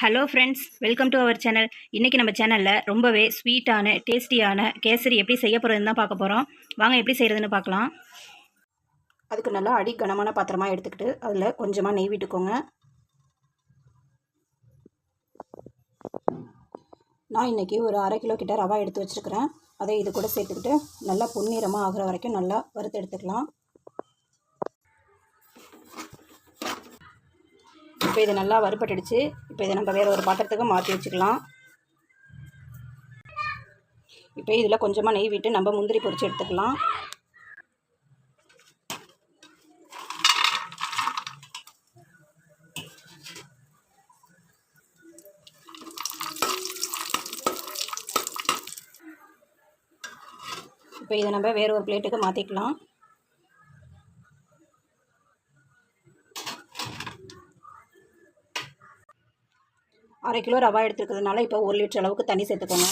Hello friends welcome to our channel இன்றைக்கி நம்ம சேனலில் ரொம்பவே ஸ்வீட்டான டேஸ்டியான கேசரி எப்படி செய்ய போகிறதுன்னு தான் பார்க்க போகிறோம் வாங்க எப்படி செய்கிறதுன்னு பார்க்கலாம். அதுக்கு நல்லா அடி கனமான பாத்திரமாக எடுத்துக்கிட்டு அதில் கொஞ்சமாக நெய் விட்டுக்கோங்க. நான் இன்றைக்கி ஒரு அரை கிலோ கிட்ட ரவா எடுத்து வச்சுருக்கிறேன். அதை இது கூட சேர்த்துக்கிட்டு நல்லா பொன்னிறமாக ஆகிற வரைக்கும் நல்லா வறுத்து எடுத்துக்கலாம். இப்போ இது நல்லா வறுபட்டுடுச்சு. இப்போ இதை நம்ம வேறு ஒரு பாத்திரத்துக்கு மாற்றி வச்சுக்கலாம். இப்போ இதில் கொஞ்சமாக நெய் விட்டு நம்ம முந்திரி பொறிச்சு எடுத்துக்கலாம். இப்போ இதை நம்ம வேறு ஒரு பிளேட்டுக்கு மாற்றிக்கலாம் அரை கிலோ ரவா எடுத்துருக்கிறதுனால இப்போ ஒரு லிட்டர் அளவுக்கு தண்ணி சேர்த்துக்கோங்க.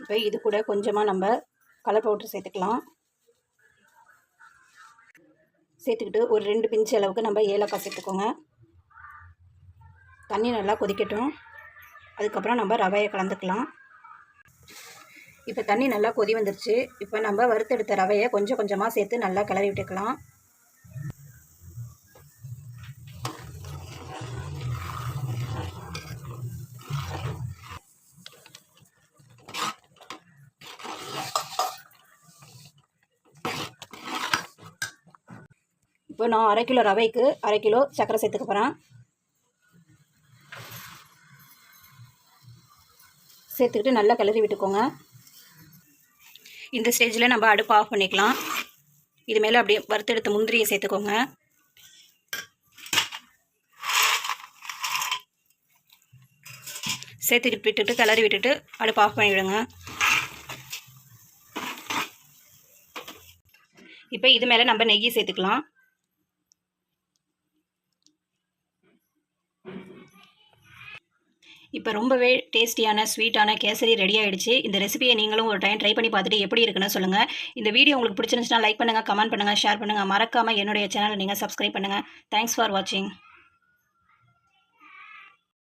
இப்போ இது கூட கொஞ்சமாக நம்ம கலர் பவுட்ரு சேர்த்துக்கலாம். சேர்த்துக்கிட்டு ஒரு ரெண்டு பிஞ்சு அளவுக்கு நம்ம ஏலக்காய் சேர்த்துக்கோங்க. தண்ணி நல்லா கொதிக்கட்டும். அதுக்கப்புறம் நம்ம ரவையை கலந்துக்கலாம். இப்போ தண்ணி நல்லா கொதி வந்துருச்சு. இப்போ நம்ம வறுத்தெடுத்த ரவையை கொஞ்சம் கொஞ்சமாக சேர்த்து நல்லா கிளறி விட்டுக்கலாம். இப்போ நான் அரை கிலோ ரவைக்கு அரை கிலோ சர்க்கரை சேர்த்துக்க போகிறேன் சேர்த்துக்கிட்டு நல்லா கிளறி விட்டுக்கோங்க. இந்த ஸ்டேஜில் நம்ம அடுப்பு ஆஃப் பண்ணிக்கலாம். இது மேலே அப்படியே வறுத்தெடுத்த முந்திரியை சேர்த்துக்கோங்க. சேர்த்துட்டு விட்டுட்டு கிளறி விட்டுட்டு அடுப்பு ஆஃப் பண்ணிவிடுங்க. இப்போ இது மேலே நம்ம நெய்யை சேர்த்துக்கலாம். இப்போ ரொம்பவே டேஸ்டியான ஸ்வீட்டான கேசரி ரெடி ஆகிடுச்சு இந்த ரெசிபியை நீங்களும் ஒரு டைம் ட்ரை பண்ணி பார்த்துட்டு எப்படி இருக்குன்னு சொல்லுங்கள் இந்த வீடியோ உங்களுக்கு பிடிச்சிருந்துச்சுன்னா லைக் பண்ணுங்கள் கமெண்ட் பண்ணுங்கள் ஷேர் பண்ணுங்கள் மறக்காமல் என்னுடைய சேனலை நீங்கள் சப்ஸ்கிரைப் பண்ணுங்கள் தேங்க்ஸ் ஃபார் வாட்சிங்